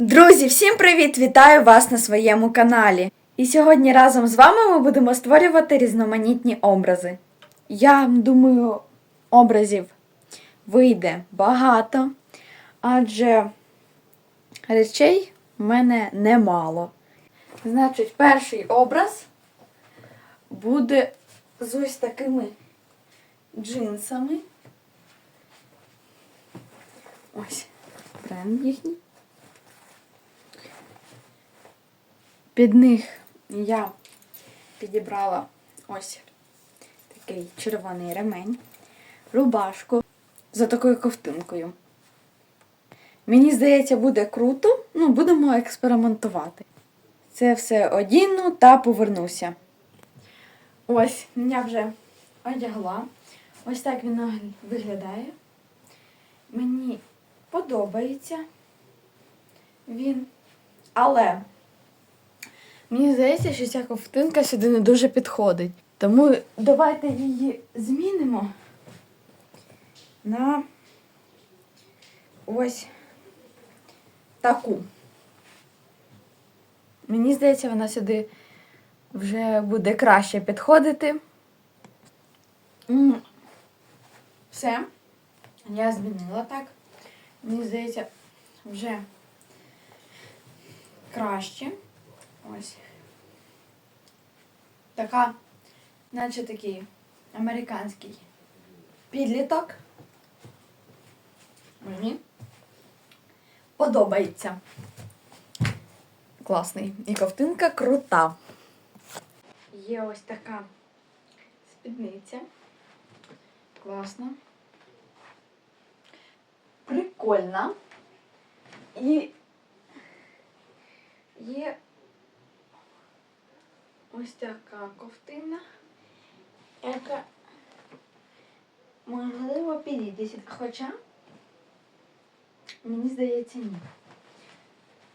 Друзі, всім привіт! Вітаю вас на своєму каналі. І сьогодні разом з вами ми будемо створювати різноманітні образи. Я думаю, образів вийде багато, адже речей в мене немало. Значить, перший образ буде з ось такими джинсами. Ось бренд їхній. Під них я підібрала ось такий червоний ремень, рубашку за такою ковтинкою. Мені здається, буде круто, ну, будемо експериментувати. Це все одіну та повернуся. Ось, я вже одягла. Ось так він виглядає. Мені подобається він. Але мені здається, що ця ковтинка сюди не дуже підходить. Тому давайте її змінимо на ось таку. Мені здається, вона сюди вже буде краще підходити. Все. Я змінила так. Мені здається, вже краще. Ось. Така, наче такий американський підліток. Мені подобається. Класний. І ковтинка крута. Є ось така спідниця. Класна. Прикольна. І є ось така ковтина, яка можливо підійдеться. Хоча, мені здається, ні.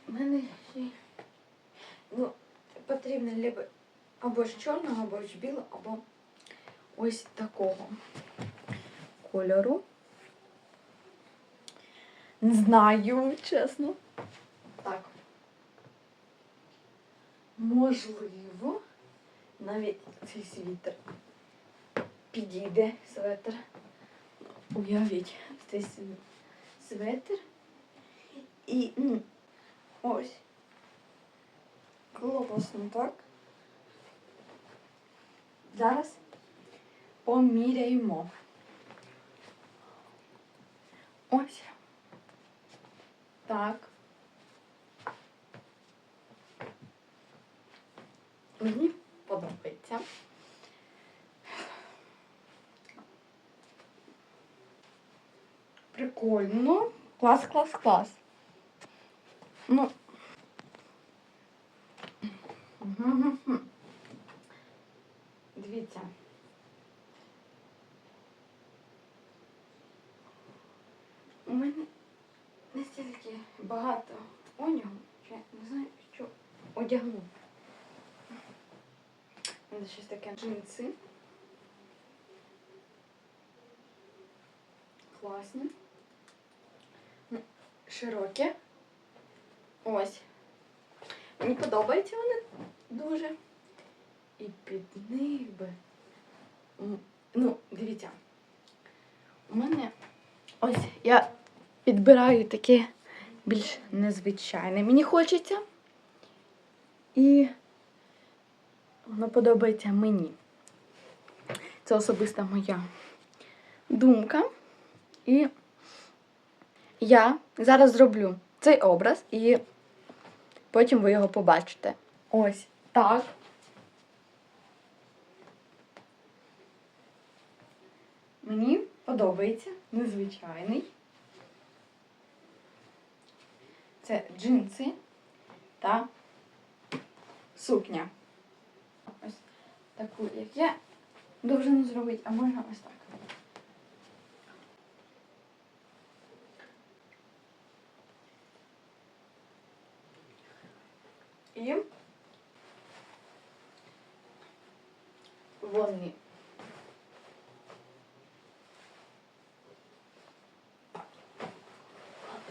У мене ще ну, потрібно либо або ж чорного, або ж білого, або ось такого кольору. Не знаю, чесно. Так. Можливо, навіть цей світер підійде светр. Уявіть, цей св- светр. І ну, ось. Класно так. Зараз поміряємо. Ось. Так. Мені подобається. Прикольно. Клас, клас, клас. Ну. Дивіться. У мене настільки багато одягу, що я не знаю, що одягну. Мене щось таке джинси. Класні. Ну, Широкі. Ось. Мені подобаються вони дуже. І під них би. Ну, дивіться. У мене ось я підбираю таке більш незвичайне. Мені хочеться. І воно подобається мені. Це особиста моя думка. І я зараз зроблю цей образ і потім ви його побачите. Ось так. Мені подобається незвичайний. Це джинси та сукня. Таку, як я довжину зробити, а можна ось так. І вони.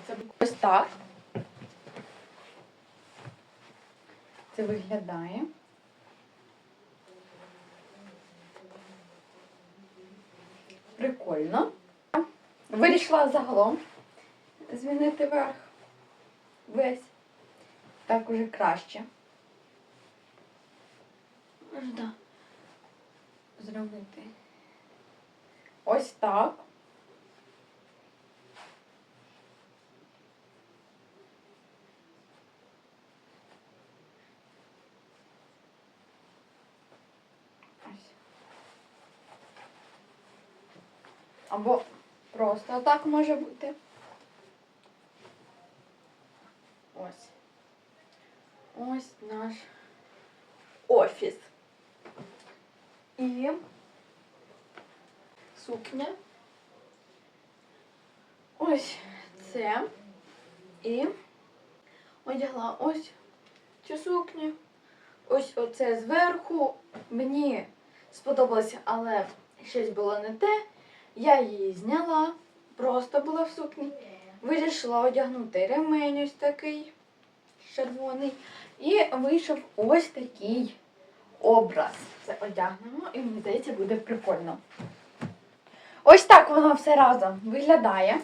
Це ось так. це виглядає. Прикольно. Вирішила загалом змінити верх. Весь. Так уже краще. Можна зробити. Ось так. Ось. Або просто так може бути. Ось. Ось наш офіс. І сукня. Ось це. І одягла ось цю сукню. Ось оце зверху. Мені сподобалося, але щось було не те. Я її зняла, просто була в сукні. Вирішила одягнути ремень ось такий червоний. І вийшов ось такий образ. Це одягнемо і мені здається буде прикольно. Ось так воно все разом виглядає.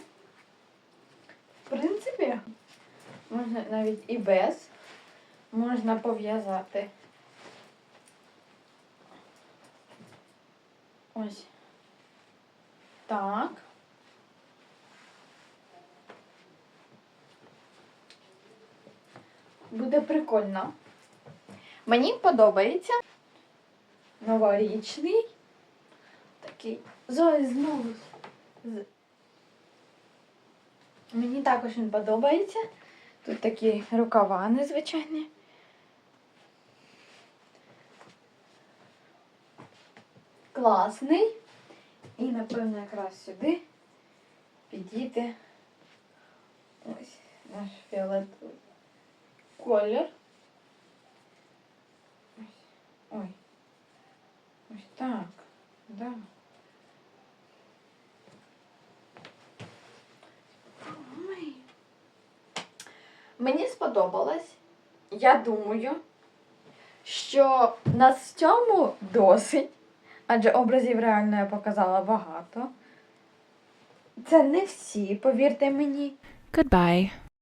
В принципі, можна навіть і без. Можна пов'язати. Ось. Так. Буде прикольно. Мені подобається новорічний. Такий. Зої знову. Мені також він подобається. Тут такі рукава незвичайні. Класний. І, напевно, якраз сюди підійде ось наш фіолетовий колір. Ось. Ой. Ось так. Да. Ой. Мені сподобалось. Я думаю, що на цьому досить, адже образів реально я показала багато. Це не всі, повірте мені. Goodbye.